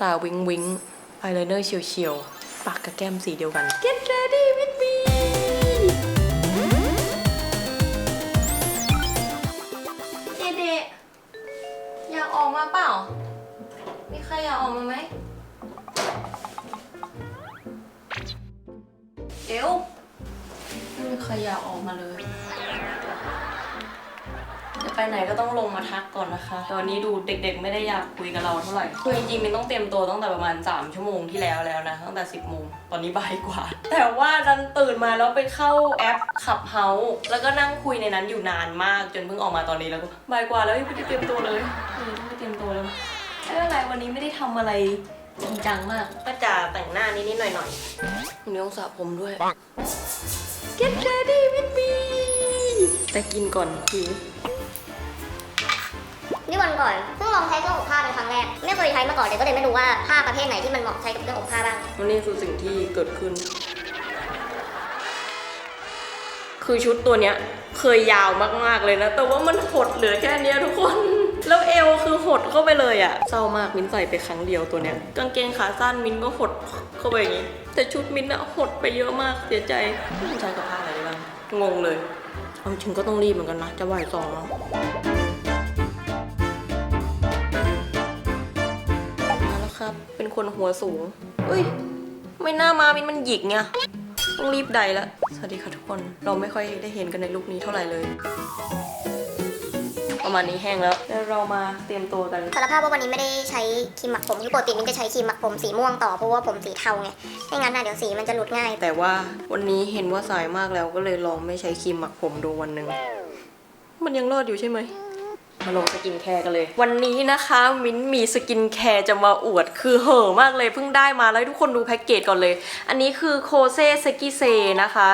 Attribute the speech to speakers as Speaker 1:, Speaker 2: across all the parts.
Speaker 1: ตาวิงวิงอายไลเนอร์เฉียวเฉียวปากกับแก้มสีเดียวกัน Get ready with me เจเดอยากออกมาเปล่า มีใครอยากออกมาไหมเดี๋ยวไม่มีใครอยากออกมาเลย ไปไหนก็ต้องลงมาทักก่อนนะคะตอนนี้ดูเด็กๆ ไม่ได้อยากคุยกับเราเท่าไหร่คือจริงๆมันต้องเตรียมตัวตั้งแต่ประมาณ 3 ชั่วโมงที่แล้วแล้วนะตั้งแต่ 10โมงตอนนี้บ่ายกว่า แต่ว่าดันตื่นมาแล้วไปเข้าแอปขับเฮาส์แล้วก็นั่งคุยในนั้นอยู่นานมากจนเพิ่งออกมาตอนนี้แล้วก็บ่ายกว่าแล้วยังไม่ได้เตรียมตัวเลยเออต้องไปเตรียมตัวแล้วไม่เป็นไรวันนี้ไม่ได้ทำอะไรจริงจังมาก ก็จะแต่งหน้านิดๆหน่อยๆวันนี้ต้องสระผมด้วย Get ready with me แต่กินก่อนหิว
Speaker 2: นี่วันก่อนเพิ่งลองใช้เครื่องอบผ้าเป็นครั้งแรก ไม่เคยใช้มาก่อนเลยก็เลยไม่รู้ว่าผ้าประเภทไหนที่มันเหมาะใช้กับเครื่องอบผ้าบ้าง
Speaker 1: วันนี้คือสิ่งที่เกิดขึ้น คือชุดตัวเนี้ยเคยยาวมากๆเลยนะ แต่ว่ามันหดเหลือแค่เนี้ยทุกคน แล้วเอวคือหดเข้าไปเลยอะเศร้ามากมิ้นใส่ไปครั้งเดียวตัวเนี้ย กางเกงขาสั้นมิ้นก็หดเข้าไปอย่างงี้ แต่ชุดมิ้นอะหดไปเยอะมากเสียใจไม่ใช้กับผ้าอะไรได้บ้างงงเลยเอาจริงก็ต้องรีบเหมือนกันนะจะบ่ายสองแล้ว ครับ เป็นคนหัวสูงเอ้ย ไม่น่ามามินมันหยิกไงต้องรีบใดแล้วสวัสดีค่ะทุกคน เราไม่ค่อยได้เห็นกันในลุคนี้เท่าไหร่เลย ประมาณนี้แห้งแล้วแล้วเรามาเตรียมตัวกัน
Speaker 2: สารภาพว่าวันนี้ไม่ได้ใช้ครีมหมักผมคือปกติมินจะใช้ครีมหมักผมสีม่วงต่อเพราะว่าผมสีเทาไงไม่งั้นนะเดี๋ยวสีมันจะหลุดง่าย
Speaker 1: แต่ว่าวันนี้เห็นว่าสายมากแล้วก็เลยลองไม่ใช้ครีมหมักผมดูวันหนึ่งมันยังรอดอยู่ใช่ไหม มาลงสกินแคร์กันเลย วันนี้นะคะมิ้นมีสกินแคร์จะมาอวดคือเห่อะมากเลยเพิ่งได้มาแล้วทุกคนดูแพ็กเกจก่อนเลย อันนี้คือโคเซสกิเซนะคะ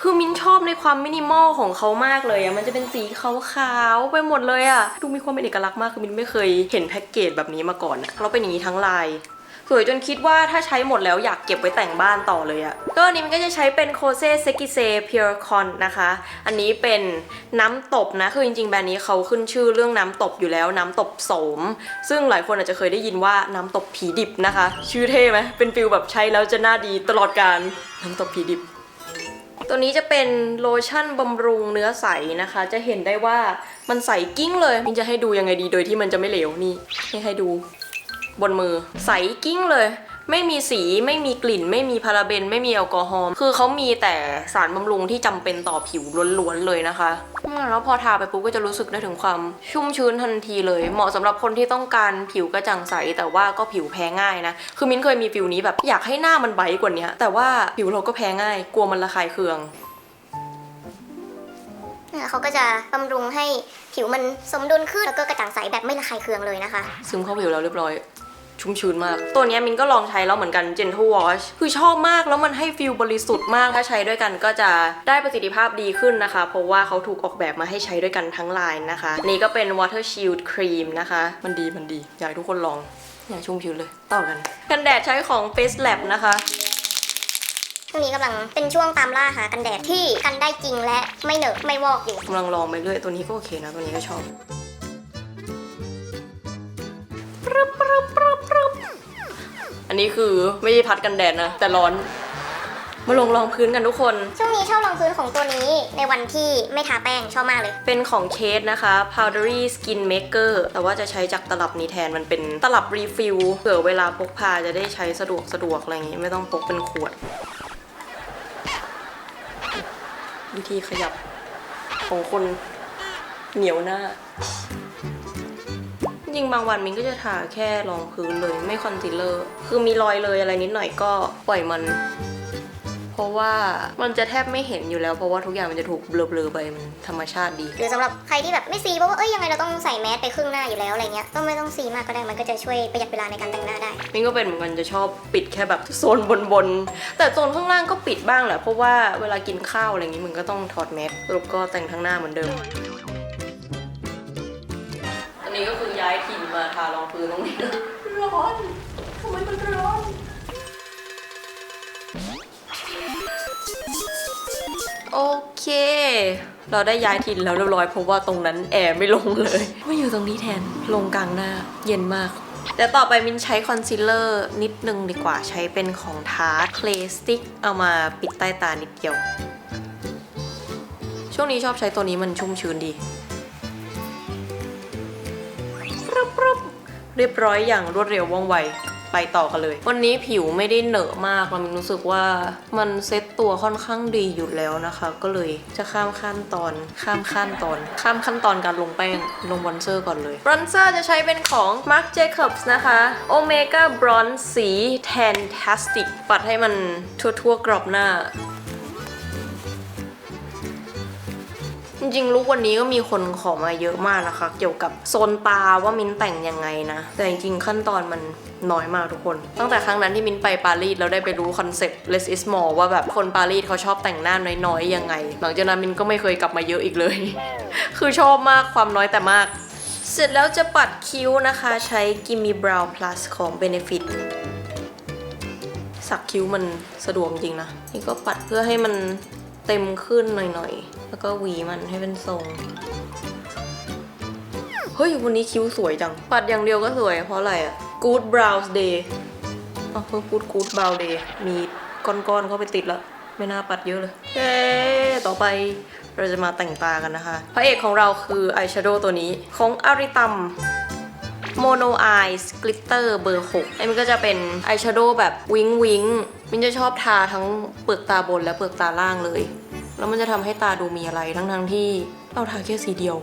Speaker 1: คือมิ้นชอบในความมินิมอลของเขามากเลยอะมันจะเป็นสีขาวๆไปหมดเลยอะดูมีความเป็นเอกลักษณ์มากคือมิ้นไม่เคยเห็นแพ็กเกจแบบนี้มาก่อนอะแล้วเป็นอย่างนี้ทั้งลาย สวยจนคิดว่าถ้าใช้หมดแล้วอยากเก็บไว้แต่งบ้านต่อเลยอะก็อันนี้มันก็จะใช้เป็นโคเซเซกิเซเพียร์คอนนะคะ อันนี้เป็นน้ำตบนะ คือจริงๆแบรนด์นี้เขาขึ้นชื่อเรื่องน้ำตบอยู่แล้วน้ำตบโสม ซึ่งหลายคนอาจจะเคยได้ยินว่าน้ำตบผีดิบนะคะ ชื่อเท่ไหมเป็นฟิลแบบใช้แล้วจะหน้าดีตลอดการน้ำตบผีดิบตัวนี้จะเป็นโลชั่นบำรุงเนื้อใสนะคะ จะเห็นได้ว่ามันใสกิ้งเลยมินจะให้ดูยังไงดีโดยที่มันจะไม่เหลวนี่ให้ให้ดู บนมือ ใสกิ้งเลย ไม่มีสีไม่มีกลิ่น ไม่มีพาราเบน ไม่มีแอลกอฮอล์คือเขามีแต่สารบำรุงที่จำเป็นต่อผิวล้วนๆเลยนะคะอืมแล้วพอทาไปปุ๊บก็จะรู้สึกได้ถึงความชุ่มชื้นทันทีเลย เหมาะสำหรับคนที่ต้องการผิวกระจ่างใส แต่ว่าก็ผิวแพ้ง่ายนะ คือมิ้นเคยมีฟิลนี้แบบอยากให้หน้ามันไบท์กว่านี้แต่ว่าผิวเราก็แพ้ง่าย กลัวมันระคายเคือง
Speaker 2: เนี่ยเขาก็จะบำรุงให้ผิวมันสมดุลขึ้นแล้วก็กระจ่างใสแบบไม่ระคายเคืองเลยนะคะ
Speaker 1: ซึมเข้าผิวเราเรียบร้อย ชุ่มชื้นมาก ตัวเนี้ยมินก็ลองใช้แล้วเหมือนกัน Gentle Wash คือชอบมากแล้วมันให้ฟิลบริสุทธิ์มาก ถ้าใช้ด้วยกันก็จะได้ประสิทธิภาพดีขึ้นนะคะ เพราะว่าเขาถูกออกแบบมาให้ใช้ด้วยกันทั้งลายนะคะ นี่ก็เป็น Water Shield Cream นะคะ มันดีมันดี อยากให้ทุกคนลอง อยากชุ่มชื้นเลย ต่อกัน กันแดดใช้ของ Face Lab นะคะ
Speaker 2: ช่วงนี้กำลังเป็นช่วงตามล่าหากันแดดที่กันได้จริงและไม่เหนอะไม่วอกอยู่
Speaker 1: กำลังลองไปเรื่อยตัวนี้ก็โอเคนะตัวนี้ก็ชอบปรึบปรึบปรึบปรึบ อันนี้คือไม่ใช่พัดกันแดดนะ แต่ร้อน มาลงรองพื้นกันทุกคน
Speaker 2: ช่วงนี้ชอบรองพื้นของตัวนี้ในวันที่ไม่ทาแป้งชอบมากเลย
Speaker 1: เป็นของเชดนะคะ powdery skin maker แต่ว่าจะใช้จากตลับนี้แทนมันเป็นตลับรีฟิลเผื่อเวลาพกพาจะได้ใช้สะดวกสะดวกอะไรอย่างงี้ไม่ต้องพกเป็นขวด วิธีขยับของคนเหนียวหน้า จริงๆบางวันมินก็จะทาแค่รองพื้นเลยไม่คอนซีลเลอร์ คือมีรอยเลยอะไรนิดหน่อยก็ปล่อยมัน เพราะว่ามันจะแทบไม่เห็นอยู่แล้ว เพราะว่าทุกอย่างมันจะถูกเบลอๆไปมันธรรมชาติดี
Speaker 2: หรือสำหรับใครที่แบบไม่ซีเพราะว่าเอ้ยยังไงเราต้องใส่แมสไปครึ่งหน้าอยู่แล้วอะไรเงี้ยก็ไม่ต้องซีมากก็ได้มันก็จะช่วยประหยัดเวลาในการแต่งหน้าได้
Speaker 1: มินก็เป็นเหมือนกันจะชอบปิดแค่แบบโซนบนๆแต่โซนข้างล่างก็ปิดบ้างแหละเพราะว่าเวลากินข้าวอะไรอย่างนี้มันก็ต้องถอดแมสสรุปก็แต่งทั้งหน้าเหมือนเดิมอั นนี้ก็คือย้ายถิ่นมาทารองพื้นตรงนี้ ร้อนทำไมมันร้อน โอเค เราได้ย้ายถิ่นแล้วเรียบร้อยเพราะว่าตรงนั้นแอร์ไม่ลงเลยมาอยู่ตรงนี้แทน ลงกลางหน้า เย็นมาก แต่ต่อไปมินใช้คอนซีลเลอร์นิดนึงดีกว่า ใช้เป็นของทาร์ c l a y Stick เอามาปิดใต้ตานิดเดียว ช่วงนี้ชอบใช้ตัวนี้มันชุ่มชื้นดี รึบปรึบเรียบร้อยอย่างรวดเร็วว่องไวไปต่อกันเลย วันนี้ผิวไม่ได้เหนอะมากเรามินรู้สึกว่ามันเซ็ตตัวค่อนข้างดีอยู่แล้วนะคะ ก็เลยจะข้ามขั้นตอนข้ามขั้นตอน ข้ามขั้นตอนการลงแป้งลงบรอนเซอร์ก่อนเลยบรอนเซอร์จะใช้เป็นของ Marc Jacobs นะคะ Omega Bronze สี Fantastic ปัดให้มันทั่วๆกรอบหน้า จริงๆลุกวันนี้ก็มีคนขอมาเยอะมากนะคะ เกี่ยวกับโซนตาว่ามินแต่งยังไงนะ แต่จริงๆขั้นตอนมันน้อยมากทุกคน ตั้งแต่ครั้งนั้นที่มินไปปารีสแล้วได้ไปรู้คอนเซ็ปต์ less is more ว่าแบบคนปารีสเขาชอบแต่งหน้าน้อยๆยังไง หลังจากนั้นมินก็ไม่เคยกลับมาเยอะอีกเลย คือชอบมากความน้อยแต่มาก เสร็จแล้วจะปัดคิ้วนะคะ ใช้ Gimme Brow Plus ของ Benefit สักคิ้วมันสะดวกจริงนะ นี่ก็ปัดเพื่อให้มัน เต็มขึ้นหน่อยๆ แล้วก็หวีมันให้เป็นทรง เฮ้ย วันนี้คิ้วสวยจัง ปัดอย่างเดียวก็สวย เพราะอะไรอะ Good Brows Day อ๋อเพิ่งพูด Good Brow Day มีก้อนๆเข้าไปติดแล้วไม่น่าปัดเยอะเลยเย้ต่อไปเราจะมาแต่งตากันนะคะ พระเอกของเราคืออายแชโดว์ตัวนี้ของอาริตัม Mono Eyes Glitter เบอร์6ไอ้มันก็จะเป็นอายแชโดว์แบบวิงวิงมินจะชอบทาทั้งเปลือกตาบนและเปลือกตาล่างเลย แล้วมันจะทำให้ตาดูมีอะไรทั้งทั้งที่เราทาแค่สีเดียว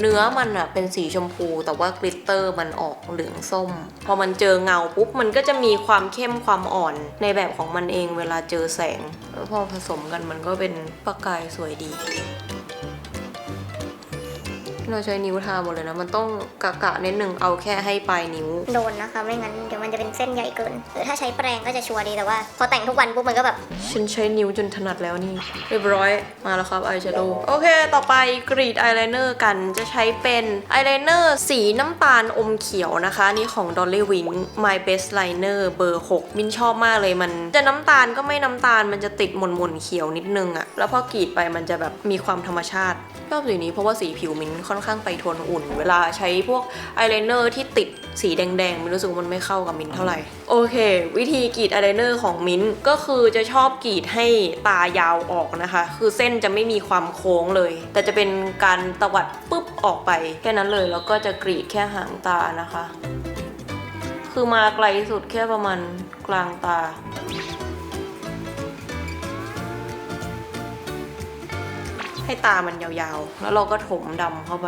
Speaker 1: เนื้อมันอะเป็นสีชมพูแต่ว่ากลิตเตอร์มันออกเหลืองส้ม พอมันเจอเงาปุ๊บ มันก็จะมีความเข้มความอ่อนในแบบของมันเองเวลาเจอแสง แล้วพอผสมกันมันก็เป็นประกายสวยดี เราใช้นิ้วทาหมดเลยนะ มันต้องกะกะนิดหนึ่งเอาแค่ให้ปลายนิ้ว
Speaker 2: โดนนะคะ ไม่งั้นเดี๋ยวมันจะเป็นเส้นใหญ่เกินหรือถ้าใช้แปรงก็จะชัวร์ดีแต่ว่า พอแต่งทุกวันปุ๊บมันก็แบบ
Speaker 1: ฉันใช้นิ้วจนถนัดแล้วนี่ เรียบร้อยมาแล้วครับอายแชโดว์โอเค ต่อไปกรีดอายไลเนอร์กันจะใช้เป็นอายไลเนอร์สีน้ำตาลอมเขียวนะคะนี่ของ Dolly Wing My Best Liner เบอร์ 6 มินชอบมากเลยมัน จะน้ำตาลก็ไม่น้ำตาลมันจะติดหม่นๆเขียวนิดนึงอะแล้วพอกรีดไปมันจะแบบมีความธรรมชาติชอบสีนี้เพราะว่าสีผิวมินค่อนข้างไปโทนอุ่น เวลาใช้พวกอายไลเนอร์ที่ติดสีแดงๆมินรู้สึกว่ามันไม่เข้ากับมินเท่าไหร่ โอเค วิธีกรีดอายไลเนอร์ของมินก็คือจะชอบกรีดให้ตายาวออกนะคะ คือเส้นจะไม่มีความโค้งเลย แต่จะเป็นการตวัดปุ๊บออกไปแค่นั้นเลย แล้วก็จะกรีดแค่หางตานะคะ คือมาไกลสุดแค่ประมาณกลางตา ให้ตามันยาวๆ แล้วเราก็ถมดำเข้าไป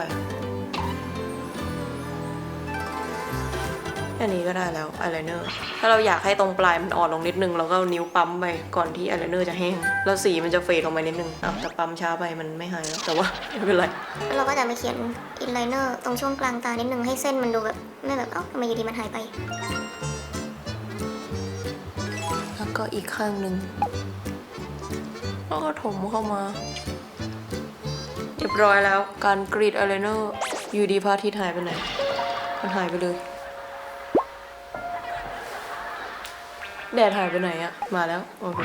Speaker 1: แค่นี้ก็ได้แล้วอายไลเนอร์ ถ้าเราอยากให้ตรงปลายมันอ่อนลงนิดนึงเราก็เอานิ้วปั๊มไปก่อนที่อายไลเนอร์จะแห้ง แล้วสีมันจะเฟดลงไปนิดนึงอ้าวแต่ปั๊มช้าไปมันไม่หายแล้วแต่ว่าไม่เป็นไร
Speaker 2: แล้วเราก็จะมาเขียนอินไลเนอร์ตรงช่วงกลางตานิดนึงให้เส้นมันดูแบบไม่แบบเอ้าทำไมอยู่ดีมันหายไป
Speaker 1: แล้วก็อีกข้างหนึ่งแล้วก็ถมเข้ามาเรียบร้อยแล้วการกรีดอายไลเนอร์อยู่ดีพระอาทิตย์หายไปไหน มันหายไปเลย แดดหายไปไหนอะมาแล้ว โอเค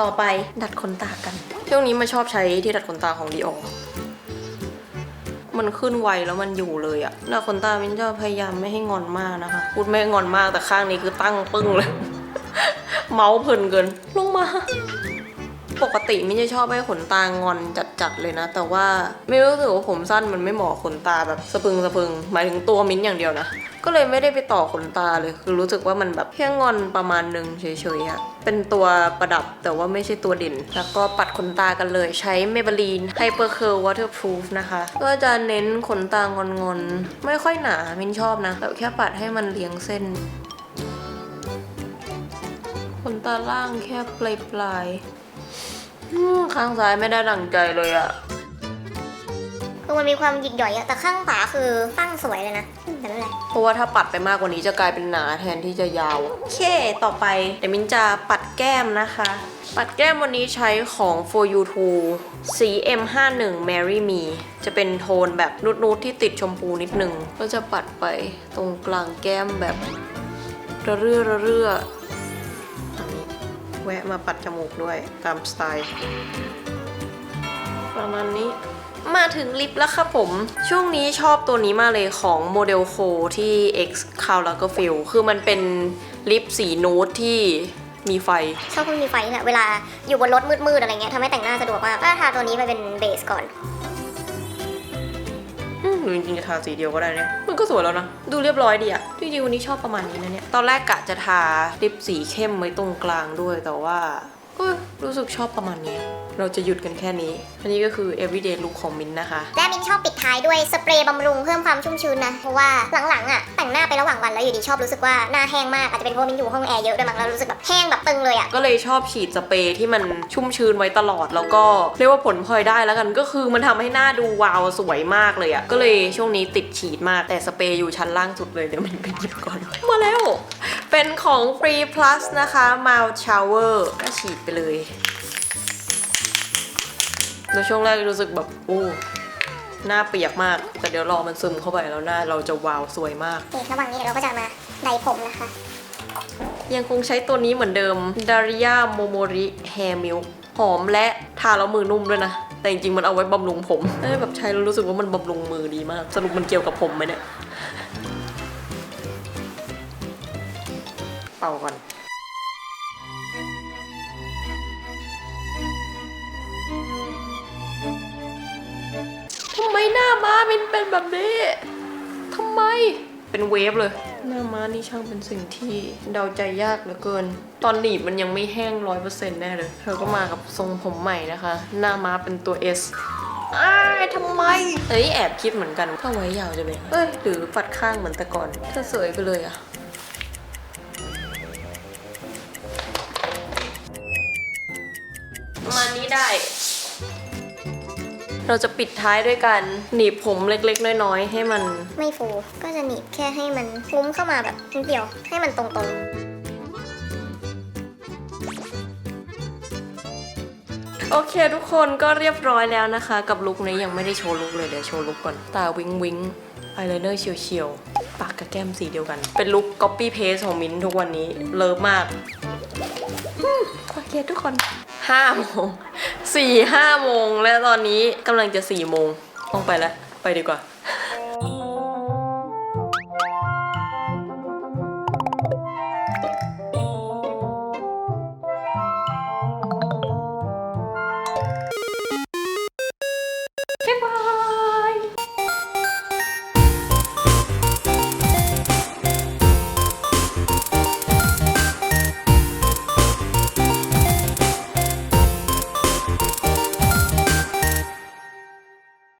Speaker 1: ต่อไปดัดขนตากันช่วงนี้มาชอบใช้ที่ดัดขนตาของดีออมันขึ้นไวแล้วมันอยู่เลยอะดัดขนตามินจะพยายามไม่ให้งอนมากนะคะ พูดไม่งอนมากแต่ข้างนี้คือตั้งปึ้งเลย เมาส์เพลินเกิน ลงมา ปกติไม่ใช่ชอบให้ขนตางอนจัดๆเลยนะ แต่ว่าไม่รู้สึกว่าผมสั้นมันไม่เหมาะขนตาแบบสะพึงสะพึง หมายถึงตัวมิ้นอย่างเดียวนะ ก็เลยไม่ได้ไปต่อขนตาเลย คือรู้สึกว่ามันแบบแค่งอนประมาณหนึ่งเฉยๆอะเป็นตัวประดับแต่ว่าไม่ใช่ตัวเด่น แล้วก็ปัดขนตากันเลยใช้ Maybelline Hyper Curl Waterproof นะคะ ก็จะเน้นขนตางอนๆ ไม่ค่อยหนามินชอบนะแต่แค่ปัดให้มันเรียงเส้นขนตาล่างแค่ปลายปลาย อืมข้างซ้ายไม่ได้ดั่งใจเลยอะ
Speaker 2: คือมันมีความหยิกหย่อยอะแต่ข้างขวาคือตั้งสวยเลยนะแต่ไม่เป็นไร
Speaker 1: เพราะว่าถ้าปัดไปมากกว่านี้จะกลายเป็นหนาแทนที่จะยาวโอเคต่อไปเดี๋ยวมินจะปัดแก้มนะคะ ปัดแก้มวันนี้ใช้ของ for you to สี M51 Marry Me จะเป็นโทนแบบนูดๆที่ติดชมพูนิดนึง ก็จะปัดไปตรงกลางแก้มแบบระเรื่อระเรื่ออันนี้ แวะมาปัดจมูกด้วยตามสไตล์ ประมาณนี้มาถึงลิปแล้วครับผม ช่วงนี้ชอบตัวนี้มากเลยของโมเดลโคที่ X c a l l a g e r f i l คือมันเป็นลิปสีนูดที่มีไฟ
Speaker 2: ชอบคุณมีไฟนี่แหละเวลาอยู่บนรถมืดๆอะไรเงี้ยทำให้แต่งหน้าสะดวกมากก็ทาตัวนี้ไปเป็นเบสก่อน
Speaker 1: อืม หรือจริงๆจะทาสีเดียวก็ได้เนี่ยมันก็สวยแล้วนะ ดูเรียบร้อยดีอะจริงๆวันนี้ชอบประมาณนี้นะเนี่ยตอนแรกกะจะทาลิปสีเข้มไว้ตรงกลางด้วยแต่ว่า รู้สึกชอบประมาณนี้ เราจะหยุดกันแค่นี้ อันนี้ก็คือ everyday look ของมินท์นะคะ
Speaker 2: และมินชอบปิดท้ายด้วยสเปรย์บำรุงเพิ่มความชุ่มชื้นนะ เพราะว่าหลังๆอะแต่งหน้าไประหว่างวันแล้วอยู่ดีชอบรู้สึกว่าหน้าแห้งมาก อาจจะเป็นเพราะมินอยู่ห้องแอร์เยอะด้วยมั้งแล้วรู้สึกแบบแห้งแบบตึงเลยอะ
Speaker 1: ก็เลยชอบฉีดสเปรย์ที่มันชุ่มชื้นไว้ตลอด แล้วก็เรียกว่าผลพลอยได้แล้วกัน ก็คือมันทำให้หน้าดูวาวสวยมากเลยอะก็เลยช่วงนี้ติดฉีดมาก แต่สเปรย์อยู่ชั้นล่างสุดเลย เดี๋ยวมันไปหยิบก่อน มาแล้ว เป็นของ Free Plus นะคะ Mild Shower ก็ฉีดไปเลยแล้วช่วงแรกรู้สึกแบบโอ้หน้าเปียกมาก แต่เดี๋ยวรอมันซึมเข้าไปแล้วหน้าเราจะวาวสวยมาก
Speaker 2: นี่ระหว่างนี้เดี๋ยวเราก็จะมาไดผมนะคะ
Speaker 1: ยังคงใช้ตัวนี้เหมือนเดิม Daria Momori Hair Milk หอมและทาแล้วมือนุ่มด้วยนะ แต่จริงๆมันเอาไว้บำรุงผมเอ้ยแบบใช้แล้วรู้สึกว่ามันบำรุงมือดีมาก สรุปมันเกี่ยวกับผมไหมเนี่ย เป่าก่อนทำไมหน้าม้ามันเป็นแบบนี้ทำไมเป็นเวฟเลย หน้าม้านี่ช่างเป็นสิ่งที่เดาใจยากเหลือเกิน ตอนหนีบมันยังไม่แห้งร้อยเปอร์เซ็นต์แน่เลย เธอก็มากับทรงผมใหม่นะคะ หน้าม้าเป็นตัว S อ้ายทำไม เอ้ยแอบคิดเหมือนกันถ้าไว้ยาวจะเป็นเอ้ย หรือปัดข้างเหมือนแต่ก่อน ถ้าสวยไปเลยอะ ได้ เราจะปิดท้ายด้วยการหนีบผมเล็กๆ น้อยๆ ให้มัน
Speaker 2: ไม่ฟูก็จะหนีบแค่ให้มันงุ้มเข้ามาแบบนิดเดียวให้มันตรง
Speaker 1: โอเคทุกคนก็เรียบร้อยแล้วนะคะ กับลุคนี้ยังไม่ได้โชว์ลุคเลยเดี๋ยวโชว์ลุคก่อน ตาวิงวิงอายไลเนอร์เฉียวเฉียวๆปากกับแก้มสีเดียวกัน เป็นลุค copy paste ของมิ้นท์ทุกวันนี้ เลิฟมากอืมโอเคทุกคน ห้าโมงสี่ห้าโมงและตอนนี้กำลังจะสี่โมงต้องไปแล้ว ไปดีกว่า